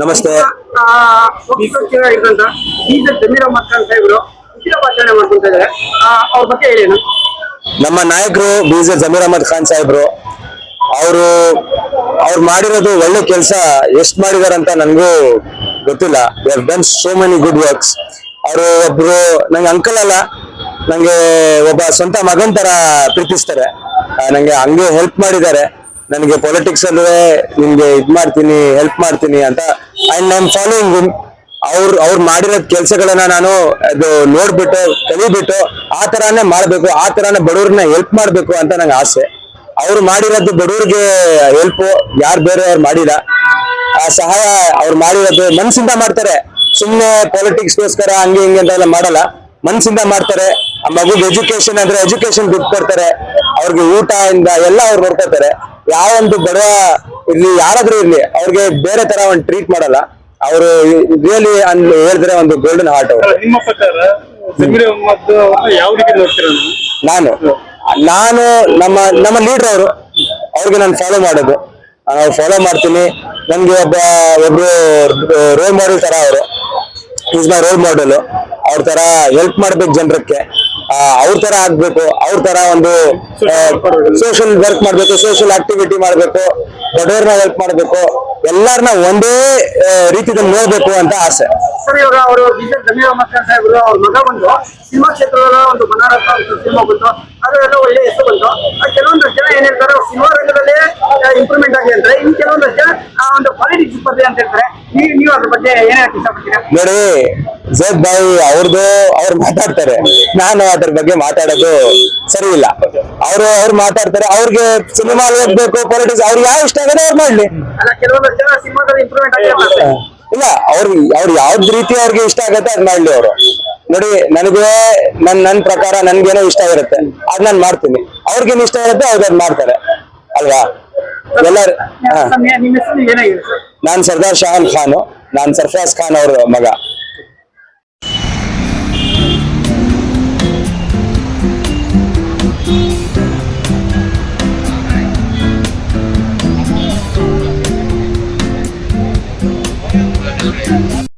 ನಮಸ್ತೆ. ಭಾಷಣ ಮಾಡ್ಕೊಂತ ಇದಾರೆ. ಅವ್ರ ಬಗ್ಗೆ ಹೇಳೇನು ನಮ್ಮ ನಾಯಕರು ಬಿ ಜೆ ಜಮೀರ್ ಅಹಮದ್ ಖಾನ್ ಸಾಹೇಬ್ರು ಅವರು ಅವ್ರು ಮಾಡಿರೋದು ಒಳ್ಳೆ ಕೆಲಸ ಎಷ್ಟ್ ಮಾಡಿದಾರೆ ಅಂತ ನನಗೂ ಗೊತ್ತಿಲ್ಲ. Done so many good works ಅವರು ಒಬ್ರು ನಂಗೆ ಅಂಕಲ್ ಅಲ್ಲ. ನಂಗೆ ಒಬ್ಬ ಸ್ವಂತ ಮಗನ್ ತರ ಪ್ರೀತಿಸ್ತಾರೆ. ನಂಗೆ ಹಂಗೆ ಹೆಲ್ಪ್ ಮಾಡಿದ್ದಾರೆ. ನನಗೆ ಪೊಲಿಟಿಕ್ಸ್ ಅಂದ್ರೆ ನಿಮ್ಗೆ ಇದ್ ಮಾಡ್ತೀನಿ ಹೆಲ್ಪ್ ಮಾಡ್ತೀನಿ ಅಂತ. ಅಂಡ್ ಐ ಆಮ್ ಫಾಲೋಯಿಂಗ್ ಅವ್ರು ಅವ್ರು ಮಾಡಿರೋ ಕೆಲಸಗಳನ್ನ ನಾನು ಅದು ನೋಡ್ಬಿಟ್ಟು, ಕಲಿಬಿಟ್ಟು ಆ ತರಾನೇ ಮಾಡ್ಬೇಕು, ಆ ತರಾನೇ ಬಡವ್ರನ್ನ ಹೆಲ್ಪ್ ಮಾಡ್ಬೇಕು ಅಂತ ನಂಗೆ ಆಸೆ. ಅವ್ರು ಮಾಡಿರೋದು ಬಡವ್ರಿಗೆ ಹೆಲ್ಪ್ ಯಾರು ಬೇರೆ ಅವ್ರು ಮಾಡಿಲ್ಲ. ಆ ಸಹಾಯ ಅವ್ರು ಮಾಡಿರೋದು ಮನ್ಸಿಂದ ಮಾಡ್ತಾರೆ. ಸುಮ್ಮನೆ ಪಾಲಿಟಿಕ್ಸ್ಗೋಸ್ಕರ ಹಂಗೆ ಹಿಂಗೆ ಅಂತ ಎಲ್ಲ ಮಾಡಲ್ಲ. ಮನ್ಸಿಂದ ಮಾಡ್ತಾರೆ. ಆ ಮಗುಗೆ ಎಜುಕೇಶನ್ ಅಂದ್ರೆ ಎಜುಕೇಶನ್ ದುಡ್ಡು ಕೊಡ್ತಾರೆ ಅವ್ರಿಗೆ ಊಟ ಇಂದ ಎಲ್ಲ ಅವ್ರು ನೋಡ್ಕೊತಾರೆ. ಯಾವೊಂದು ಬಡವ ಇರ್ಲಿ ಯಾರಾದ್ರೂ ಇರ್ಲಿ ಅವ್ರಿಗೆ ಬೇರೆ ತರ ಒಂದು ಟ್ರೀಟ್ ಮಾಡಲ್ಲ. ಅವರು ರಿಯಲಿ ಅನ್ ಹೇಳಿದ್ರೆ ಒಂದು ಗೋಲ್ಡನ್ ಹಾರ್ಟ್ ಅವರು. ನಿಮ್ಮ ಪ್ರಕಾರ ಜಮೀರ್ ಅಹಮದ್ ಅವ್ರನ್ನ ಯಾವ ರೀತಿ ನೋಡ್ತೀರಾ ನೀವು? ನಾನು ನಾನು ನಮ್ಮ ನಮ್ಮ ಲೀಡರ್ ಅವರು ಅವ್ರಿಗೆ ನಾನು ಫಾಲೋ ಮಾಡೋದು. ನಾವು ಫಾಲೋ ಮಾಡ್ತೀನಿ. ನನ್ಗೆ ಒಬ್ಬ ಒಬ್ರು ರೋಲ್ ಮಾಡೆಲ್ ತರ ಅವರು. ಈಸ್ ಮೈ ರೋಲ್ ಮಾಡೆಲ್ ಅವ್ರ ತರ ಹೆಲ್ಪ್ ಮಾಡ್ಬೇಕು ಜನರಕ್ಕೆ. ಅವ್ರ ತರ ಆಗ್ಬೇಕು, ಅವ್ರ ತರ ಒಂದು ಸೋಷಿಯಲ್ ವರ್ಕ್ ಮಾಡ್ಬೇಕು ಸೋಷಿಯಲ್ ಆಕ್ಟಿವಿಟಿ ಮಾಡ್ಬೇಕು ದೊಡ್ಡವ್ರನ್ನ ಹೆಲ್ಪ್ ಮಾಡ್ಬೇಕು ಎಲ್ಲಾರನ್ನ ಒಂದೇ ರೀತಿಯಲ್ಲಿ ನೋಡ್ಬೇಕು ಅಂತ ಆಸೆ. ಸರ್, ಇವಾಗ ಅವರು ಮಗ ಬಂದು ಸಿನಿಮಾ ಕ್ಷೇತ್ರದಲ್ಲ ಒಂದು ಸಿನಿಮಾ ಬಂತು. ಎಲ್ಲ ಒಳ್ಳೆ ಹೆಸರು ಬಂತು. ಆ, ಕೆಲವೊಂದಷ್ಟು ಜನ ಏನ್ ಹೇಳ್ತಾರೆ ಸಿನಿಮಾ ರಂಗದಲ್ಲೇ ಇಂಪ್ರೂವ್ಮೆಂಟ್ ಆಗಿದೆ ಅಂತಾರೆ ಇನ್ ಕೆಲವೊಂದು ಜನ, ಆ, ಒಂದು ಪಾಲಿಟಿಕ್ಸ್ ಸ್ಪರ್ಧೆ ಅಂತ ಹೇಳ್ತಾರೆ. ನೋಡಿ ಜೇದ್ ಬಾಯಿ ಅವ್ರದ್ದು ಅವ್ರು ಮಾತಾಡ್ತಾರೆ. ನಾನು ಅದ್ರ ಬಗ್ಗೆ ಮಾತಾಡೋದು ಸರಿ ಇಲ್ಲ ಅವರು ಅವ್ರು ಮಾತಾಡ್ತಾರೆ. ಅವ್ರಿಗೆ ಸಿನಿಮಾ ಹೋಗ್ಬೇಕು ಪೊಲಿಟಿಕ್ಸ್ ಅವ್ರಿಗೆ ಯಾವ ಇಷ್ಟ ಆಗದೆ ಅವ್ರು ಮಾಡ್ಲಿ. ಇಲ್ಲ ಅವ್ರು ಅವ್ರು ಯಾವ್ದ್ ರೀತಿ ಅವ್ರಿಗೆ ಇಷ್ಟ ಆಗತ್ತೆ ಅದ್ ಮಾಡ್ಲಿ ಅವರು. ನೋಡಿ ನನಗೆ ನನ್ ನನ್ ಪ್ರಕಾರ ನನ್ಗೇನೋ ಇಷ್ಟ ಇರುತ್ತೆ. ಅದ್ ನಾನ್ ಮಾಡ್ತೀನಿ. ಅವ್ರಿಗೇನು ಇಷ್ಟ ಇರುತ್ತೆ ಅವ್ರಿಗೆ ಅದ್ ಮಾಡ್ತಾರೆ. ಅಲ್ವಾ? ಎಲ್ಲಾರು ನಾನ್ ಸರ್ದಾರ್ ಶಹಾನ್ ಖಾನ್ ನಾನು ಸರ್ಫರಾಜ್ ಖಾನ್ ಅವ್ರ ಮಗ.